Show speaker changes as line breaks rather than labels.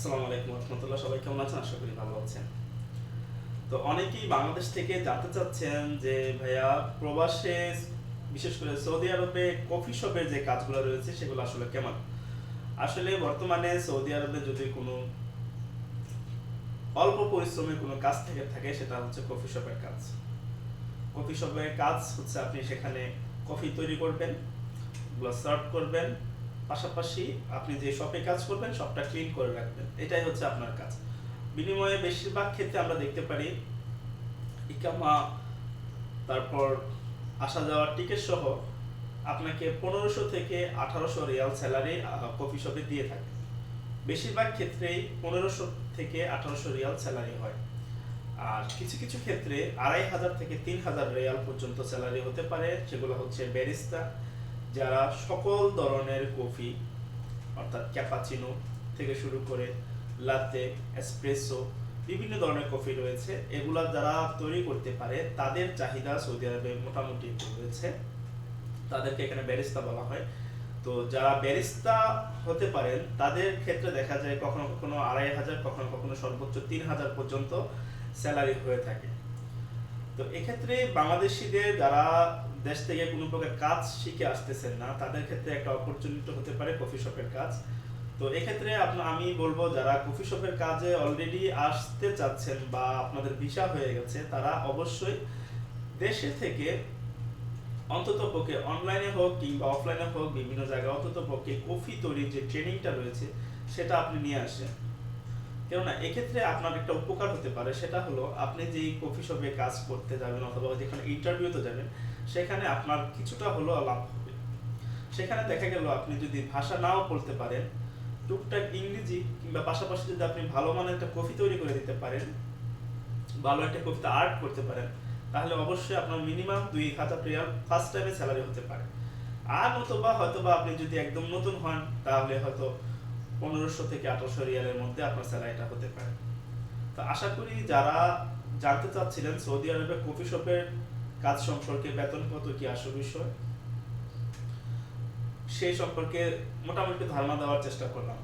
আসসালামু আলাইকুম রহমতুল্লাহ, সবাই কেমন আছেন? আশা করি ভালো আছেন। তো অনেকেই বাংলাদেশ থেকে জানতে চাচ্ছেন যে, ভাইয়া, প্রবাসে, বিশেষ করে সৌদি আরবে কফি শপের যে কাজগুলো রয়েছে, সেগুলো আসলে কেমন? আসলে বর্তমানে সৌদি আরবে যদি কোনো অল্প পরিশ্রমে কোনো কাজ থেকে থাকে, সেটা হচ্ছে কফি শপের কাজ। কফি শপের কাজ হচ্ছে আপনি সেখানে কফি তৈরি করবেন, ওগুলো সার্ভ করবেন পাশাপাশি আপনি যে শপে কাজ করবেন শপটা ক্লিন করে রাখবেন। এটাই হচ্ছে আপনার কাজ। বিনিময়ে বেশিরভাগ ক্ষেত্রে আমরা দেখতে পারি, ইকামা, তারপর আসা যাওয়ার টিকিট সহ আপনাকে পনেরোশো থেকে আঠারোশো রিয়াল স্যালারি কফি শপে দিয়ে থাকে। বেশিরভাগ ক্ষেত্রেই পনেরোশো থেকে আঠারোশো রিয়াল স্যালারি হয়। আর কিছু কিছু ক্ষেত্রে আড়াই হাজার থেকে তিন হাজার রিয়াল পর্যন্ত স্যালারি হতে পারে সেগুলো হচ্ছে ব্যারিস্তা যারা সকল ধরনের কফি, অর্থাৎ ক্যাপাচিনো থেকে শুরু করে লাতে এসপ্রেসো বিভিন্ন ধরনের কফি রয়েছে, এগুলা যারা তৈরি করতে পারে, তাদের চাহিদা সৌদি আরবে মোটামুটি রয়েছে। তাদেরকে এখানে ব্যারিস্তা বলা হয়। তো যারা ব্যারিস্তা হতে পারেন, তাদের ক্ষেত্রে দেখা যায় কখনো কখনো আড়াই হাজার, কখনো কখনো সর্বোচ্চ তিন হাজার পর্যন্ত স্যালারি হয়ে থাকে। তো এক্ষেত্রে বাংলাদেশিদের যারা দেশ থেকে কোনো প্রকার কাজ শিখে আসতেছেন না, তাদের ক্ষেত্রে একটা অপরচুনিটি হতে পারে কফি শপের কাজ। তো এক্ষেত্রে আপনার আমি বলব, যারা কফি শপের কাজে অলরেডি আসতে চাচ্ছেন বা আপনাদের ভিসা হয়ে গেছে, তারা অবশ্যই দেশে থেকে অন্তত পক্ষে অনলাইনে হোক কিংবা অফলাইনে হোক, বিভিন্ন জায়গায় অন্তত পক্ষে কফি তৈরির যে ট্রেনিংটা রয়েছে, সেটা আপনি নিয়ে আসেন। কেননা এক্ষেত্রে আপনার একটা উপকার হতে পারে, সেটা হলো আপনি যেই কফি শপে কাজ করতে যাবেন অথবা যেখানে ইন্টারভিউতে যাবেন, সেখানে আপনার কিছুটা হলো লাভ হবে। সেখানে দেখা গেল আপনি যদি ভাষা নাও বলতে পারেন, টুকটাক ইংরেজি কিংবা পাশাপাশি যদি আপনি ভালো মানের একটা কফি তৈরি করে দিতে পারেন, ভালো একটা কফিতে আর্ট করতে পারেন, তাহলে অবশ্যই আপনার মিনিমাম দুই হাজার রিয়াল ফার্স্ট টাইমে স্যালারি হতে পারে। আর নতুবা হয়তো বা আপনি যদি একদম নতুন হন, তাহলে হয়তো পনেরোশো থেকে আঠারোশো রিয়ালের মধ্যে আপনার স্যালারিটা হতে পারে। তো আশা করি যারা জানতে চাচ্ছিলেন সৌদি আরবে কফি শপের কাজ সম্পর্কে বেতন কত কি আসল বিষয়, সেই সম্পর্কে মোটামুটি ধারণা দেওয়ার চেষ্টা করলাম।